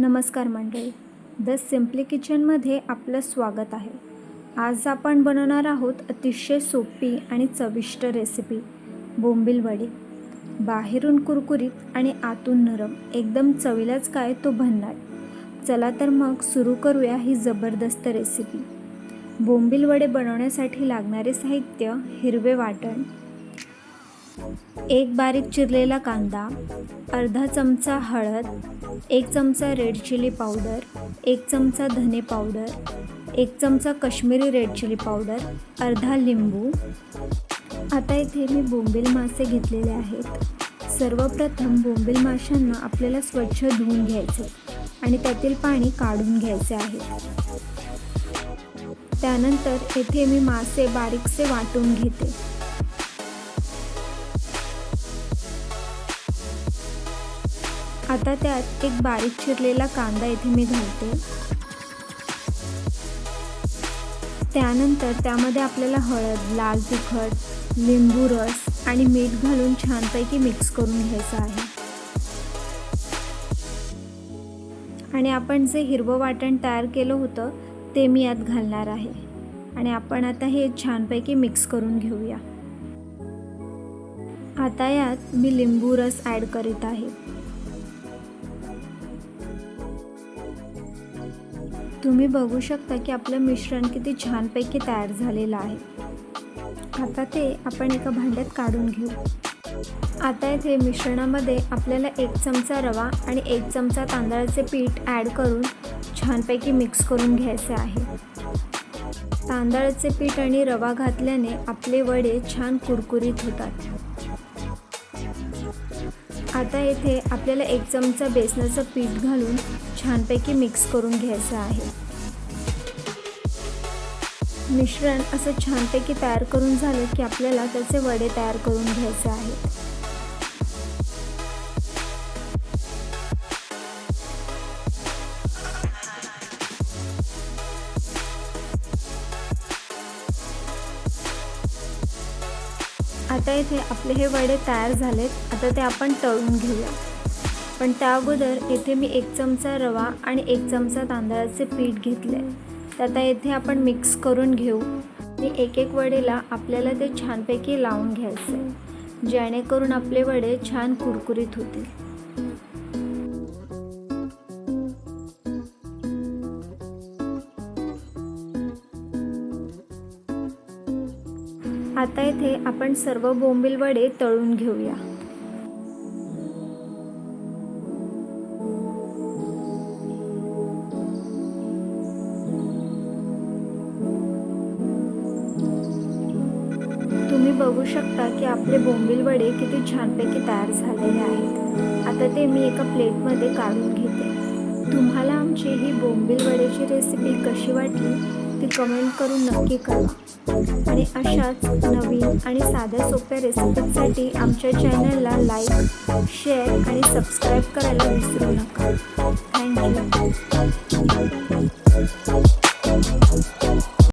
नमस्कार मंडळी. The simply किचनमध्ये आपलं स्वागत आहे. आज आपण बनवणार आहोत अतिशय सोपी आणि चविष्ट रेसिपी बोंबील वडे. बाहेरून कुरकुरीत आणि आतून नरम एकदम चवीलाच काय तो भन्नाट. चला तर मग सुरू करूया ही जबरदस्त रेसिपी. बोंबील वडे बनवण्यासाठी लागणारे साहित्य हिरवे वाटण एक बारीक चिरलेला कांदा अर्धा चमचा हळद एक चमचा रेड चिली पावडर एक चमचा धने पावडर एक चमचा कश्मीरी रेड चिली पावडर अर्धा लिंबू. आता इथे मी बोंबील मासे घेतलेले आहेत. सर्वप्रथम बोंबील माशांना आपल्याला स्वच्छ धुवून घ्यायचे आणि त्यातील पाणी काढून घ्यायचे आहे. त्यानंतर येथे मी मासे बारीकसे वाटून घेते. आता त्यात एक बारीक चिरलेला कांदा इथे मी घालते. त्यानंतर त्यामध्ये आपल्याला हळद लाल तिखट लिंबू रस आणि मीठ घालून छानपैकी मिक्स करून घ्यायचं आहे. आणि आपण जे हिरवं वाटण तयार केलं होतं ते मी यात घालणार आहे. आणि आपण आता हे छानपैकी मिक्स करून घेऊया. आता यात मी लिंबू रस ॲड करीत आहे. तुम्ही बघू शकता की आपलं मिश्रण किती छानपैकी तयार झालेलं आहे. आता ते आपण एका भांड्यात काढून घेऊ. आता इथे मिश्रणामध्ये आपल्याला एक चमचा रवा आणि एक चमचा तांदळाचे पीठ ॲड करून छानपैकी मिक्स करून घ्यायचे आहे. तांदळाचे पीठ आणि रवा घातल्याने आपले वडे छान कुरकुरीत होतात. आता येथे आपल्याला एक चमचा बेसनाचं पीठ घालून छानपैकी मिक्स करून घ्यायचं आहे. मिश्रण असं छानपैकी तयार करून झालं की आपल्याला त्याचे वडे तयार करून घ्यायचे आहेत. आता इथे आपले हे वडे तयार झालेत. आता ते आपण तळून घेऊया. पण त्या अगोदर येथे मी एक चमचा रवा आणि एक चमचा तांदळाचे पीठ घेतले तर आता येथे आपण मिक्स करून घेऊ. आणि एक एक वडेला आपल्याला ते छानपैकी लावून घ्यायचे जेणेकरून आपले वडे छान कुरकुरीत होतील. आता इथे आपण सर्व बोंबील वडे तळून घेऊया. तुम्ही बघू शकता की आपले बोंबील वडे किती छानपैकी तयार झालेले आहेत. आता ते मी एका प्लेटमध्ये काढून घेते. तुम्हाला आमची ही बोंबील वड्याची रेसिपी कशी वाटली? ती कमेंट करून नक्की कळवा आणि अशाच नवीन आणि साध्या सोप्या रेसिपीसाठी आमच्या चॅनलला लाईक शेअर आणि सबस्क्राईब करायला विसरू नका. थँक्यू